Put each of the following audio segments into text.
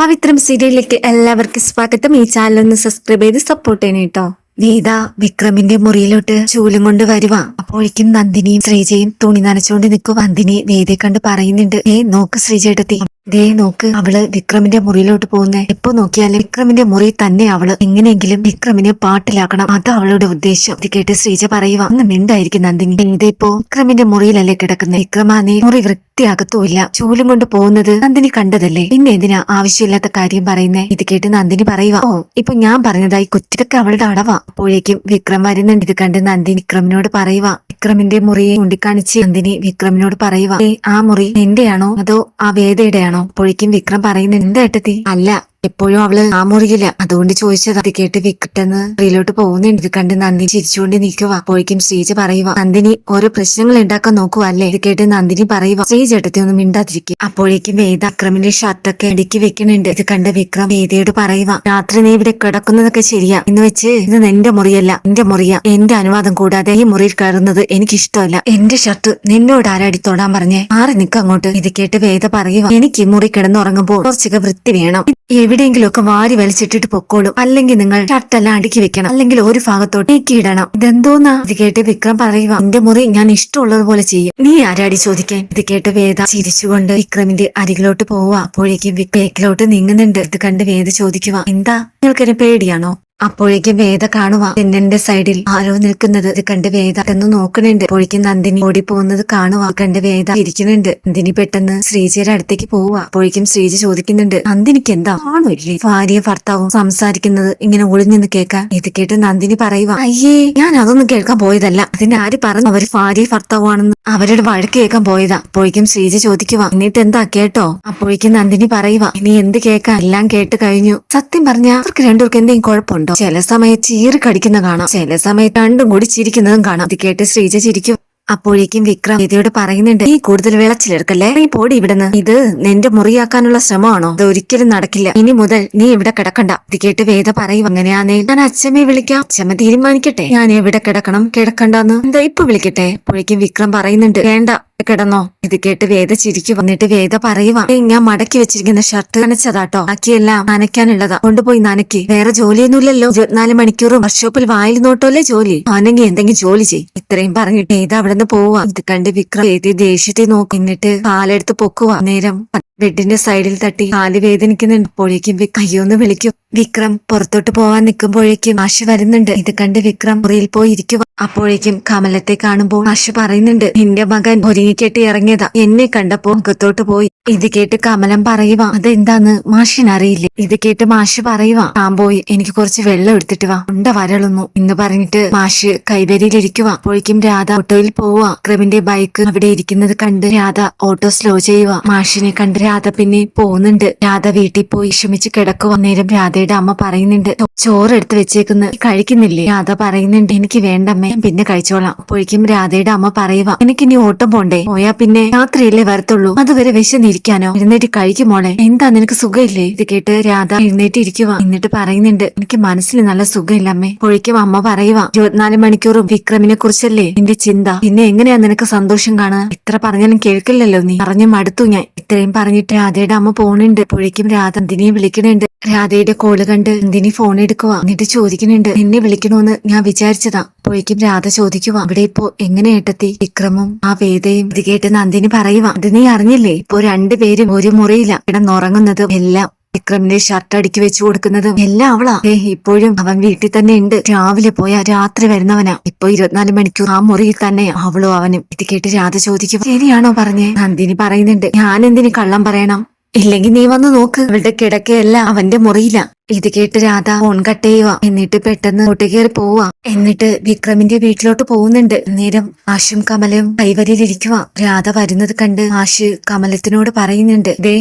പവിത്രം സീരിയലിലേക്ക് എല്ലാവർക്കും സ്വാഗതം. ഈ ചാനൽ ഒന്ന് സബ്സ്ക്രൈബ് ചെയ്ത് സപ്പോർട്ട് ചെയ്യണം കേട്ടോ വീത വിക്രമിന്റെ മുറിയിലോട്ട് ചൂലും കൊണ്ട് വരുവ. അപ്പോഴേക്കും നന്ദിനിയും ശ്രീജയും തുണി നനച്ചുകൊണ്ട് നിൽക്കും. നന്ദിനി വേദയെ കണ്ട് പറയുന്നുണ്ട് ഏ നോക്ക് ശ്രീജേട്ടത്തി. ദേ നോക്ക് അവൾ വിക്രമിന്റെ മുറിയിലോട്ട് പോകുന്നേ. എപ്പോ നോക്കിയാലും വിക്രമിന്റെ മുറി തന്നെ അവൾ. എങ്ങനെയെങ്കിലും വിക്രമിനെ പാട്ടിലാക്കണം. അത് അവളുടെ ഉദ്ദേശം. ഇത് കേട്ട് ശ്രീജ പറയുക ഒന്ന് മിണ്ടായിരിക്കും നന്ദിനി. വേദ ഇപ്പോ വിക്രമിന്റെ മുറിയിലല്ലേ കിടക്കുന്നത് വിക്രമാനെ മുറി വൃത്തിയാകത്തുമില്ല ചൂലും കൊണ്ട് പോകുന്നത് നന്ദിനി കണ്ടതല്ലേ? പിന്നെ എന്തിനാ ആവശ്യമില്ലാത്ത കാര്യം പറയുന്നേ? ഇത് കേട്ട് നന്ദിനി പറയുക ഓ ഇപ്പൊ ഞാൻ പറഞ്ഞതായി കുറ്റിതൊക്കെ അവളുടെ അടവാ. അപ്പോഴേക്കും വിക്രം വരുന്നുണ്ട്. ഇത് കണ്ട് നന്ദിനി വിക്രമിനോട് പറയുക വിക്രമിന്റെ മുറിയെ ചൂണ്ടിക്കാണിച്ച് നന്ദിനി വിക്രമിനോട് പറയുക "ഏ, ആ മുറി എന്റെയാണോ അതോ ആ വേദയുടെയാണോ? അപ്പോഴേക്കും വിക്രം പറയുന്നുണ്ട് ഏട്ടത്തി? അല്ല എപ്പോഴും അവൾ ആ മുറിയില്ല അതുകൊണ്ട് ചോദിച്ചത് അത് കേട്ട് വിക്കട്ടെന്ന് റീലോട്ട് പോകുന്നുണ്ട്. ഇത് കണ്ട് നന്ദി ചിരിച്ചുകൊണ്ട് നിൽക്കുക അപ്പോഴേക്കും ശ്രീജ പറയുക നന്ദിനി ഓരോ പ്രശ്നങ്ങൾ ഉണ്ടാക്കാൻ നോക്കുക അല്ലേ? ഇത് കേട്ട് നന്ദിനി പറയുക ശ്രീജ ഏട്ടത്തി ഒന്നും മിണ്ടാതിരിക്കും. അപ്പോഴേക്കും വേദ അക്രമിന്റെ ഷർട്ടൊക്കെ അടുക്കി വെക്കണുണ്ട് ഇത് കണ്ട് വിക്രം വേദയോട് പറയുക രാത്രി നീ ഇവിടെ കിടക്കുന്നതൊക്കെ ശരിയാ. എന്ന് വെച്ച് ഇത് നിന്റെ മുറിയല്ല. എന്റെ മുറിയാ. എന്റെ അനുവാദം കൂടാതെ ഈ മുറിയിൽ കയറുന്നത് എനിക്കിഷ്ടമല്ല. എന്റെ ഷർട്ട് നിന്നോട് ആരാടി തൊടാൻ പറഞ്ഞേ? മാറി നിക്ക് അങ്ങോട്ട്. ഇത് കേട്ട് വേദ പറയുക എനിക്ക് ഈ മുറി കിടന്നുറങ്ങുമ്പോൾ കുറച്ചൊക്കെ വൃത്തി വേണം. എവിടെയെങ്കിലുമൊക്കെ വാരി വലിച്ചിട്ടിട്ട് പൊക്കോളും. അല്ലെങ്കിൽ നിങ്ങൾ ഷട്ടെല്ലാം അടുക്കി വെക്കണം. അല്ലെങ്കിൽ ഒരു ഭാഗത്തോട്ട് നീക്കിയിടണം ഇതെന്തോന്നാ? ഇത് കേട്ട് വിക്രം പറയുക എന്റെ മുറി ഞാൻ ഇഷ്ടമുള്ളതുപോലെ ചെയ്യും. നീ ആരാടി ചോദിക്കാൻ? ഇത് കേട്ട് വേദ ചിരിച്ചുകൊണ്ട് വിക്രമിന്റെ അരികിലോട്ട് പോവുക അപ്പോഴേക്കും ബേക്കിലോട്ട് നീങ്ങുന്നുണ്ട്. ഇത് കണ്ട് വേദ ചോദിക്കുക എന്താ? നിങ്ങൾക്കെന്നെ പേടിയാണോ? അപ്പോഴേക്കും വേദ കാണുക തെന്നന്റെ സൈഡിൽ ആരോ നിൽക്കുന്നത് ഇത് കണ്ട് വേദ എന്ന് നോക്കണുണ്ട് അപ്പോഴേക്കും നന്ദിനി ഓടി പോകുന്നത് കാണുക കണ്ട് വേദ ഇരിക്കുന്നുണ്ട്. നന്ദിനി പെട്ടെന്ന് ശ്രീജയുടെ അടുത്തേക്ക് പോവുക അപ്പോഴേക്കും ശ്രീജി ചോദിക്കുന്നുണ്ട് നന്ദിനിക്ക് എന്താ? ആണോ ഇല്ലേ? ഭാര്യ ഭർത്താവും സംസാരിക്കുന്നത് ഇങ്ങനെ ഒളിഞ്ഞെന്ന് കേൾക്കാൻ. ഇത് കേട്ട് നന്ദിനി പറയുക അയ്യേ ഞാൻ അതൊന്നും കേൾക്കാൻ പോയതല്ല. അതിന് ആര് പറഞ്ഞു അവർ ഭാര്യ ഭർത്താവാണെന്ന്? അവരുടെ വഴക്ക് കേൾക്കാൻ പോയതാ. അപ്പോഴേക്കും ശ്രീജി ചോദിക്കുക എന്നിട്ട് എന്താ കേട്ടോ? അപ്പോഴേക്കും നന്ദിനി പറയുക ഇനി എന്ത് കേൾക്കാം എല്ലാം കേട്ട് കഴിഞ്ഞു. സത്യം പറഞ്ഞ അവർക്ക് രണ്ടുപേർക്ക് എന്തെങ്കിലും കുഴപ്പമുണ്ടോ? ചില സമയത്ത് ചീറി കടിക്കുന്ന കാണാം. ചില സമയത്ത് രണ്ടും കൂടി ചിരിക്കുന്നതും കാണാം. അത് കേട്ട് ശ്രീജ ചിരിക്കും. അപ്പോഴേക്കും വിക്രം വേദിയോട് പറയുന്നുണ്ട് നീ കൂടുതൽ വിളച്ചിലെടുക്കല്ലേ? നീ പോടി ഇവിടുന്ന്. ഇത് നിന്റെ മുറിയാക്കാനുള്ള ശ്രമമാണോ? ഇത് ഒരിക്കലും നടക്കില്ല. ഇനി മുതൽ നീ ഇവിടെ കിടക്കണ്ട. ഇത് കേട്ട് വേദ പറയും അങ്ങനെയാണേ ഞാൻ അച്ഛമ്മയെ വിളിക്കാം. അച്ഛമ്മ തീരുമാനിക്കട്ടെ. ഞാൻ എവിടെ കിടക്കണം? കിടക്കണ്ടെന്ന്. എന്താ ഇപ്പൊ വിളിക്കട്ടെ? അപ്പോഴേക്കും വിക്രം പറയുന്നുണ്ട് വേണ്ട. കിടന്നോ? ഇത് കേട്ട് വേദ ചിരിക്കു വന്നിട്ട് വേദ പറയുക "ഏയ്, ഞാൻ മടക്കി വെച്ചിരിക്കുന്ന ഷർട്ട് നനച്ചതാട്ടോ. ബാക്കിയെല്ലാം നനയ്ക്കാനുള്ളതാ. കൊണ്ടുപോയി നനക്കി വേറെ ജോലിയൊന്നുമില്ലല്ലോ. ഇരുപത്തിനാല് മണിക്കൂറും വർക്ക്ഷോപ്പിൽ വായിൽ നോട്ടോല്ലേ ജോലി? ആണെങ്കിൽ എന്തെങ്കിലും ജോലി ചെയ്യും. ഇത്രയും പറഞ്ഞിട്ട് വേദ അവിടെ നിന്ന് പോവാ. ഇത് കണ്ട് വിക്രം വേദി ദേഷ്യത്തെ നോക്കി. എന്നിട്ട് കാലെടുത്ത് പൊക്കുക നേരം ബെഡിന്റെ സൈഡിൽ തട്ടി കാൽ വേദനിക്കുന്നുണ്ട്. അപ്പോഴേക്കും കയ്യൊന്ന് വിളിക്കും. വിക്രം പുറത്തോട്ട് പോവാൻ നിൽക്കുമ്പോഴേക്കും മാഷി വരുന്നുണ്ട്. ഇത് കണ്ട് വിക്രം മുറിയിൽ പോയി ഇരിക്കുക അപ്പോഴേക്കും കമലത്തെ കാണുമ്പോൾ മാഷി പറയുന്നുണ്ട് നിന്റെ മകൻ ഒരുങ്ങിക്കെട്ടി ഇറങ്ങിയതാ. എന്നെ കണ്ടപ്പോ മുഖത്തോട്ട് പോയി. ഇത് കേട്ട് കമലം പറയുക അതെന്താന്ന്? മാഷിനറിയില്ല? ഇത് കേട്ട് മാഷ് പറയുക താൻ പോയി എനിക്ക് കുറച്ച് വെള്ളം എടുത്തിട്ട് വാ. ഉണ്ട വരളുന്നു. എന്ന് പറഞ്ഞിട്ട് മാഷ് കൈവരിയിലിരിക്കുക അപ്പോഴേക്കും രാധ ഓട്ടോയിൽ പോവുക വിക്രമിന്റെ ബൈക്ക് അവിടെ ഇരിക്കുന്നത് കണ്ട് രാധ ഓട്ടോ സ്ലോ ചെയ്യുക മാഷിനെ കണ്ട് രാധ പിന്നെ പോകുന്നുണ്ട്. രാധ വീട്ടിൽ പോയി ക്ഷമിച്ച് കിടക്കുക നേരം രാധയുടെ അമ്മ പറയുന്നുണ്ട് ചോറ് എടുത്ത് വെച്ചേക്കുന്ന. കഴിക്കുന്നില്ലേ? രാധ പറയുന്നുണ്ട് എനിക്ക് വേണ്ടമ്മേ പിന്നെ കഴിച്ചോളാം. അപ്പോഴേക്കും രാധയുടെ അമ്മ പറയുക എനിക്ക് ഇനി ഓട്ടം പോണ്ടേ? പോയാ പിന്നെ രാത്രിയല്ലേ വരത്തുള്ളൂ. അതുവരെ വിശന്നിരിക്കാനോ? എഴുന്നേറ്റ് കഴിക്കുമോളെ എന്താ നിനക്ക് സുഖമില്ലേ? ഇത് കേട്ട് രാധ എഴുന്നേറ്റ് ഇരിക്കുക എന്നിട്ട് പറയുന്നുണ്ട് എനിക്ക് മനസ്സിൽ നല്ല സുഖമില്ല അമ്മേ. അപ്പോഴേക്കും അമ്മ പറയുക ഇരുപത്തിനാല് മണിക്കൂറും വിക്രമിനെ കുറിച്ചല്ലേ നിന്റെ ചിന്ത? പിന്നെ എങ്ങനെയാ നിനക്ക് സന്തോഷം കാണുക? ഇത്ര പറഞ്ഞാലും കേൾക്കില്ലല്ലോ നീ. പറഞ്ഞു മടുത്തു ഞാൻ. ഇത്രയും പറഞ്ഞിട്ട് രാധയുടെ അമ്മ പോണുണ്ട്. അപ്പോഴേക്കും രാധ നന്ദിനിയെ വിളിക്കണുണ്ട്. രാധയുടെ കോൾ കണ്ട് നന്ദിനി ഫോൺ എടുക്കുക എന്നിട്ട് ചോദിക്കുന്നുണ്ട്. നിന്നെ വിളിക്കണോന്ന് ഞാൻ വിചാരിച്ചതാ. അപ്പോഴേക്കും രാധ ചോദിക്കുക അവിടെ ഇപ്പോ എങ്ങനെ ഏട്ടത്തി? വിക്രമും ആ വേദയും ഇത് കേട്ട് നന്ദിനി പറയുക അത് നീ അറിഞ്ഞില്ലേ? ഇപ്പോ രണ്ടുപേരും ഒരു മുറിയില്ല കിടന്നുറങ്ങുന്നതും എല്ലാം. വിക്രമിന്റെ ഷർട്ട് അടുക്കി വെച്ചു കൊടുക്കുന്നതും എല്ലാം അവളാ. ഏ ഇപ്പോഴും അവൻ വീട്ടിൽ തന്നെ ഉണ്ട്. രാവിലെ പോയാ രാത്രി വരുന്നവനാ. ഇപ്പൊ ഇരുപത്തിനാല് മണിക്കൂർ ആ മുറിയിൽ തന്നെ അവളും അവനും ഇത് കേട്ട് രാധ ചോദിക്കും. ശരിയാണോ പറഞ്ഞേ? നന്ദിനി പറയുന്നുണ്ട്. ഞാൻ എന്തിന് കള്ളം പറയണം? ഇല്ലെങ്കിൽ നീ വന്ന് നോക്ക്. അവളുടെ കിടക്കയല്ല അവന്റെ മുറിയില്ല ഇത് കേട്ട് രാധ ഫോൺ കട്ട് ചെയ്യുക എന്നിട്ട് പെട്ടെന്ന് ഒട്ടി കയറി പോവുക എന്നിട്ട് വിക്രമിന്റെ വീട്ടിലോട്ട് പോകുന്നുണ്ട്. നേരം ആശും കമലയും കൈവരിയിലിരിക്കുക രാധ വരുന്നത് കണ്ട് ആശ് കമലത്തിനോട് പറയുന്നുണ്ട്. ദേ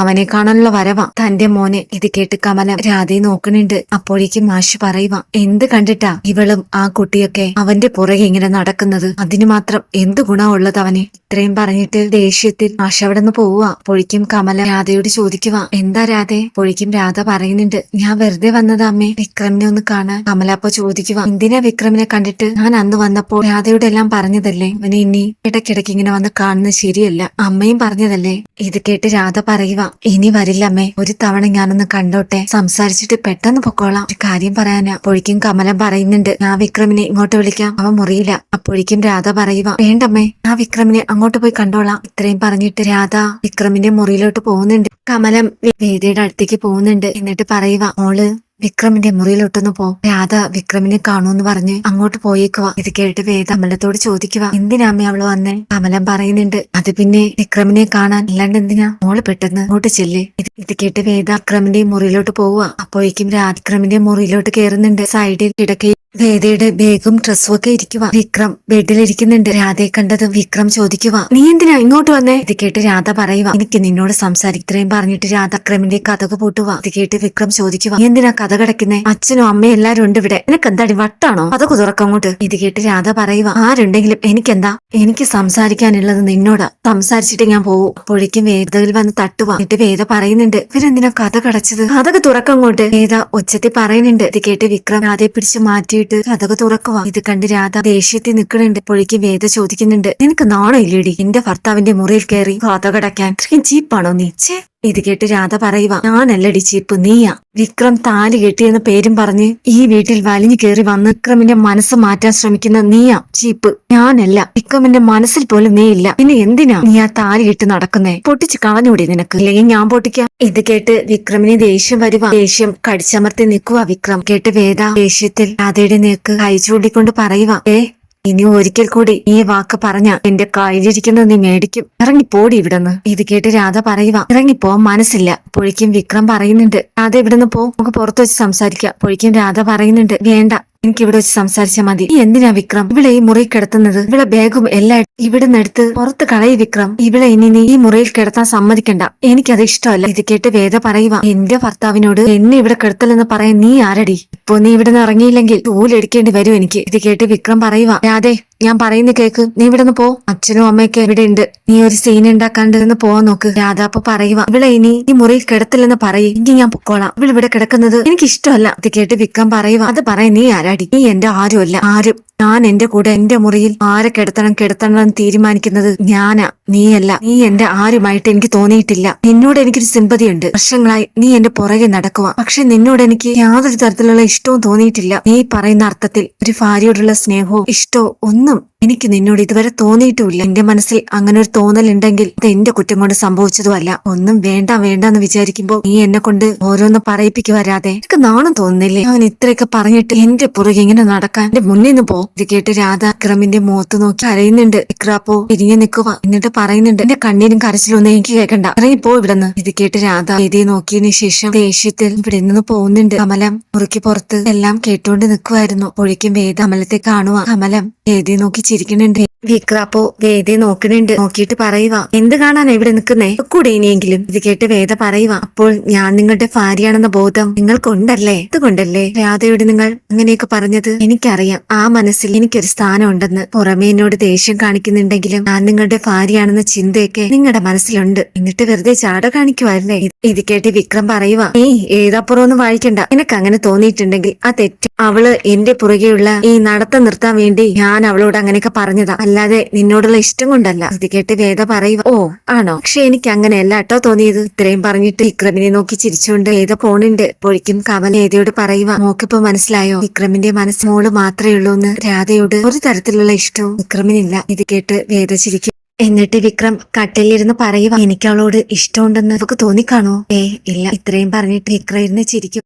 അവനെ കാണാനുള്ള വരവാ. തന്റെ മോനെ ഇത് കേട്ട് കമല രാധയെ നോക്കണുണ്ട് അപ്പോഴേക്കും മാഷ് പറയുക എന്ത് കണ്ടിട്ടാ ഇവളും ആ കുട്ടിയൊക്കെ അവന്റെ പുറകെ ഇങ്ങനെ നടക്കുന്നത്? അതിന് മാത്രം എന്ത് ഗുണമുള്ളത് അവനെ? ഇത്രയും പറഞ്ഞിട്ട് ദേഷ്യത്തിൽ മാഷ് അവിടെ നിന്ന് പോവുക പൊഴിക്കും കമല രാധയോട് ചോദിക്കുക എന്താ രാധേ? പൊഴിക്കും രാധ പറയുന്നുണ്ട് ഞാൻ വെറുതെ വന്നതാ അമ്മേ. വിക്രമിനെ ഒന്ന് കാണാൻ. കമല അപ്പൊ ചോദിക്കുക എന്തിനാ വിക്രമിനെ കണ്ടിട്ട്? ഞാൻ അന്ന് വന്നപ്പോൾ രാധയോട് എല്ലാം പറഞ്ഞതല്ലേ? അവനെ ഇനി ഇടയ്ക്കിടയ്ക്ക് ഇങ്ങനെ വന്ന് കാണുന്നത് ശരിയല്ല. അമ്മയും പറഞ്ഞതല്ലേ? ഇത് കേട്ട് രാധ പറയുക ഇനി വരില്ലമ്മേ ഒരു തവണ ഞാനൊന്ന് കണ്ടോട്ടെ. സംസാരിച്ചിട്ട് പെട്ടെന്ന് പൊക്കോളാം. ഒരു കാര്യം പറയാനാ. അപ്പോഴേക്കും കമലം പറയുന്നുണ്ട്. ഞാൻ വിക്രമിനെ ഇങ്ങോട്ട് വിളിക്കാം. അവൻ മുറിയില്ല. അപ്പോഴേക്കും രാധ പറയുക വേണ്ടമ്മേ. ആ വിക്രമിനെ അങ്ങോട്ട് പോയി കണ്ടോളാം. ഇത്രയും പറഞ്ഞിട്ട് രാധ വിക്രമിന്റെ മുറിയിലോട്ട് പോകുന്നുണ്ട്. കമലം വേദിയുടെ അടുത്തേക്ക് പോകുന്നുണ്ട്. എന്നിട്ട് പറയുക മോൾ വിക്രമിന്റെ മുറിയിലോട്ടൊന്ന് പോ. രാധ വിക്രമിനെ കാണൂന്ന് പറഞ്ഞ് അങ്ങോട്ട് പോയേക്കുവാ ഇത് കേട്ട് വേദ കമലത്തോട് ചോദിക്കുക എന്തിനാ അമ്മ അവൾ വന്നേ? കമലം പറയുന്നുണ്ട്. അത് പിന്നെ വിക്രമിനെ കാണാൻ. അല്ലാണ്ട് എന്തിനാ? മോൾ പെട്ടെന്ന് അങ്ങോട്ട് ചെല്ലേ. ഇത് ഇത് കേട്ട് വേദ വിക്രമിന്റെ മുറിയിലോട്ട് പോവുക അപ്പോഴേക്കും രാധ വിക്രമിന്റെ മുറിയിലോട്ട് കയറുന്നുണ്ട് സൈഡിൽ കിടക്കയിൽ വേദയുടെ ബേഗും ഡ്രസ്സും ഒക്കെ ഇരിക്കുക വിക്രം ബെഡിലിരിക്കുന്നുണ്ട്. രാധയെ കണ്ടതും വിക്രം ചോദിക്കുക നീ എന്തിനാ ഇങ്ങോട്ട് വന്നേ? ഇത് കേട്ട് രാധ പറയുക എനിക്ക് നിന്നോട് സംസാരിത്രയും പറഞ്ഞിട്ട് രാധ ക്രമിന്റെ കഥക പൂട്ടുക ഇത് കേട്ട് വിക്രം ചോദിക്കുക നീ എന്തിനാ കഥ കിടക്കുന്നേ? അച്ഛനും അമ്മയും എല്ലാരും ഉണ്ട് ഇവിടെ. നിനക്ക് എന്താടി വട്ടാണോ? കഥ അങ്ങോട്ട്. ഇത് കേട്ട് രാധ പറയുക ആരുണ്ടെങ്കിലും എനിക്കെന്താ? എനിക്ക് സംസാരിക്കാനുള്ളത് നിന്നോട്. സംസാരിച്ചിട്ട് ഞാൻ പോവും. അപ്പോഴേക്കും വേദയിൽ വന്ന് തട്ടുക എന്നിട്ട് വേദ പറയുന്നുണ്ട് ഇവരെന്തിനാ കഥ കടച്ചത്? കഥക്ക് തുറക്കം അങ്ങോട്ട്. വേദ ഉച്ചത്തിൽ പറയുന്നുണ്ട്. ഇത് കേട്ട് വിക്രം രാധയെ പിടിച്ച് മാറ്റിയിട്ട് കഥക തുറക്കുവാ. ഇത് കണ്ട് രാധ ദേഷ്യത്തിൽ നിൽക്കണുണ്ട് പൊഴിക്ക് വേദ ചോദിക്കുന്നുണ്ട്. നിനക്ക് നാണോ ഇല്ലേടി എന്റെ ഭർത്താവിന്റെ മുറിയിൽ കയറി കഥ കടക്കാൻ ചീപ്പാണോ നീ? ഛേ ഇത് കേട്ട് രാധ പറയുക ഞാനല്ലടി ചീപ്പ് നീയാ. വിക്രം താലി കെട്ടിയെന്ന പേരും പറഞ്ഞ് ഈ വീട്ടിൽ വലിഞ്ഞു കയറി വന്ന് വിക്രമിന്റെ മനസ്സ് മാറ്റാൻ ശ്രമിക്കുന്ന നീയാ ചീപ്പ്. ഞാനല്ല. വിക്രമിന്റെ മനസ്സിൽ പോലും നീ ഇല്ല. പിന്നെ എന്തിനാ നീ ആ താലി കെട്ടി നടക്കുന്നേ? പൊട്ടിച്ച് കളഞ്ഞൂടി നിനക്ക്. അല്ലെങ്കിൽ ഞാൻ പൊട്ടിക്കാം. ഇത് കേട്ട് വിക്രമിന് ദേഷ്യം വരുക ദേഷ്യം കടിച്ചമർത്തി നിൽക്കുക വിക്രം. കേട്ട് വേദ ദേഷ്യത്തിൽ രാധയുടെ നേർക്ക് കൈ ചൂണ്ടിക്കൊണ്ട് പറയുക ഏ ഇനി ഒരിക്കൽ കൂടി ഈ വാക്ക് പറഞ്ഞ എന്റെ കയ്യിലിരിക്കുന്നത് നീ മേടിക്കും. ഇറങ്ങിപ്പോടി ഇവിടുന്ന്. ഇത് കേട്ട് രാധ പറയുക ഇറങ്ങിപ്പോ മനസ്സില്ല. പൊഴിക്കും വിക്രം പറയുന്നുണ്ട്. രാധ ഇവിടുന്ന് പോ. നമുക്ക് പുറത്തു വെച്ച് സംസാരിക്കാം. പൊഴിക്കും രാധ പറയുന്നുണ്ട് വേണ്ട. എനിക്ക് ഇവിടെ വെച്ച് സംസാരിച്ചാൽ മതി. നീ എന്തിനാ വിക്രം? ഇവിടെ ഈ മുറിയിൽ കിടത്തുന്നത്? ഇവിടെ ബാഗും എല്ലാം ഇവിടുന്ന് എടുത്ത് പുറത്ത് കളയി വിക്രം. ഇവിടെ ഇനി നീ ഈ മുറിയിൽ കിടത്താൻ സമ്മതിക്കണ്ട. എനിക്കത് ഇഷ്ടമല്ല. ഇത് കേട്ട് വേദ പറയുക എന്റെ ഭർത്താവിനോട് എന്നെ ഇവിടെ കിടത്തലെന്ന് പറയാൻ നീ ആരടി? ഇപ്പൊ നീ ഇവിടെ നിന്ന് ഇറങ്ങിയില്ലെങ്കിൽ തൂലെടുക്കേണ്ടി വരും എനിക്ക്. ഇത് കേട്ട് വിക്രം പറയുക രാധേ ഞാൻ പറയുന്ന കേക്ക്. നീ ഇവിടെ നിന്ന് പോ. അച്ഛനും അമ്മയൊക്കെ ഇവിടെ ഉണ്ട്. നീ ഒരു സീൻ ഉണ്ടാക്കാണ്ട് നിന്ന് പോവാൻ നോക്ക്. രാധാപ്പ പറയുക ഇവിടെ ഇനി ഈ മുറിയിൽ കിടത്തില്ലെന്ന് പറയും. ഇനി ഞാൻ പൊക്കോളാം. ഇവിടെ ഇവിടെ കിടക്കുന്നത് എനിക്ക് ഇഷ്ടമല്ല ഇത് കേട്ട് വിക്രം പറയുക അത് പറയാൻ നീ ആരാടി നീ എന്റെ ആരുമല്ല. ആരും. ഞാൻ എന്റെ കൂടെ എന്റെ മുറിയിൽ ആരെ കിടത്തണം കിടത്തണം എന്ന് തീരുമാനിക്കുന്നത് ഞാനാ. നീയല്ല. നീ എന്റെ ആരുമായിട്ട് എനിക്ക് തോന്നിയിട്ടില്ല. നിന്നോട് എനിക്കൊരു സിമ്പതിയുണ്ട്. വർഷങ്ങളായി നീ എന്റെ പുറകെ നടക്കുക പക്ഷെ നിന്നോട് എനിക്ക് യാതൊരു തരത്തിലുള്ള ഇഷ്ടവും തോന്നിയിട്ടില്ല. നീ പറയുന്ന അർത്ഥത്തിൽ ഒരു ഭാര്യയോടുള്ള സ്നേഹവും ഇഷ്ടവും ഒന്നും എനിക്ക് നിന്നോട് ഇതുവരെ തോന്നിയിട്ടുമില്ല. എന്റെ മനസ്സിൽ അങ്ങനെ ഒരു തോന്നൽ ഉണ്ടെങ്കിൽ അത് എന്റെ കുറ്റം കൊണ്ട് സംഭവിച്ചതുമല്ല ഒന്നും വേണ്ട വേണ്ട എന്ന് വിചാരിക്കുമ്പോ നീ എന്നെ കൊണ്ട് ഓരോന്ന് പറയിപ്പിക്കുവരാതെ എനിക്ക് നാണം തോന്നുന്നില്ലേ? ഞാൻ ഇത്രയൊക്കെ പറഞ്ഞിട്ട് എന്റെ പുറകെ ഇങ്ങനെ നടക്കാൻ എന്റെ മുന്നിൽ നിന്ന് പോ. ഇത് കേട്ട് രാധ വിക്രമിന്റെ മുഖത്ത് നോക്കി കരയുന്നുണ്ട് വിക്രാപ്പോ തിരിഞ്ഞു നിൽക്കുക എന്നിട്ട് പറയുന്നുണ്ട് എന്റെ കണ്ണീരും കരച്ചിലൊന്നും എനിക്ക് കേൾക്കണ്ട. ഇറങ്ങി പോ ഇവിടുന്ന്. ഇത് കേട്ട് രാധ എഴുതി നോക്കിയതിനു ശേഷം ദേഷ്യത്തിൽ ഇവിടെ നിന്ന് പോകുന്നുണ്ട്. കമലം മുറുക്കി പുറത്ത് എല്ലാം കേട്ടുകൊണ്ട് നിൽക്കുമായിരുന്നു ഒഴിക്കും വേദ കമലത്തെ കാണുക കമലം എഴുതി നോക്കി ചിരിക്കുന്നുണ്ട് വിക്രാപ്പോ വേദയെ നോക്കണുണ്ട് നോക്കിയിട്ട് പറയുക എന്ത് കാണാൻ ഇവിടെ നിൽക്കുന്നേ? കൂടെ ഇനിയെങ്കിലും. ഇത് കേട്ട് വേദ പറയുക അപ്പോൾ ഞാൻ നിങ്ങളുടെ ഭാര്യയാണെന്ന ബോധം നിങ്ങൾക്കുണ്ടല്ലേ? അതുകൊണ്ടല്ലേ രാധയോട് നിങ്ങൾ അങ്ങനെയൊക്കെ പറഞ്ഞത് എനിക്കറിയാം. ആ മനസ്സിൽ എനിക്കൊരു സ്ഥാനം ഉണ്ടെന്ന് പുറമേ എന്നോട് ദേഷ്യം കാണിക്കുന്നുണ്ടെങ്കിലും ഞാൻ നിങ്ങളുടെ ഭാര്യയാണെന്ന ചിന്തയൊക്കെ നിങ്ങളുടെ മനസ്സിലുണ്ട്. എന്നിട്ട് വെറുതെ ചാട കാണിക്കുവല്ലേ ഇത് കേട്ട് വിക്രം പറയുക ഏയ് ഏതാപ്പുറം ഒന്നും വായിക്കണ്ട. നിനക്ക് അങ്ങനെ തോന്നിയിട്ടുണ്ടെങ്കിൽ ആ തെറ്റ് അവൾ എന്റെ പുറകെയുള്ള ഈ നടത്തം നിർത്താൻ വേണ്ടി ഞാൻ അവളോട് അങ്ങനെയൊക്കെ പറഞ്ഞതാ. അല്ലാതെ നിന്നോടുള്ള ഇഷ്ടം കൊണ്ടല്ല. ഇത് കേട്ട് വേദ പറയുക ഓ ആണോ? പക്ഷെ എനിക്ക് അങ്ങനെയല്ല കേട്ടോ തോന്നിയത്. ഇത്രയും പറഞ്ഞിട്ട് വിക്രമിനെ നോക്കി ചിരിച്ചുകൊണ്ട് വേദ പോണുണ്ട് പൊഴിക്കും കമൽ വേദയോട് പറയുക മോക്കിപ്പോ മനസ്സിലായോ? വിക്രമിന്റെ മനസ്സ് മോൾ മാത്രമേ ഉള്ളൂ എന്ന് രാധയോട് ഒരു തരത്തിലുള്ള ഇഷ്ടവും വിക്രമിനില്ല. ഇത് കേട്ട് വേദ ചിരിക്കും. എന്നിട്ട് വിക്രം കട്ടിലിരുന്ന് പറയുക എനിക്ക് അവളോട് ഇഷ്ടമുണ്ടെന്ന് നമുക്ക് തോന്നിക്കാണോ? ഏ ഇല്ല. ഇത്രയും പറഞ്ഞിട്ട് വിക്രം ഇരുന്ന് ചിരിക്കും.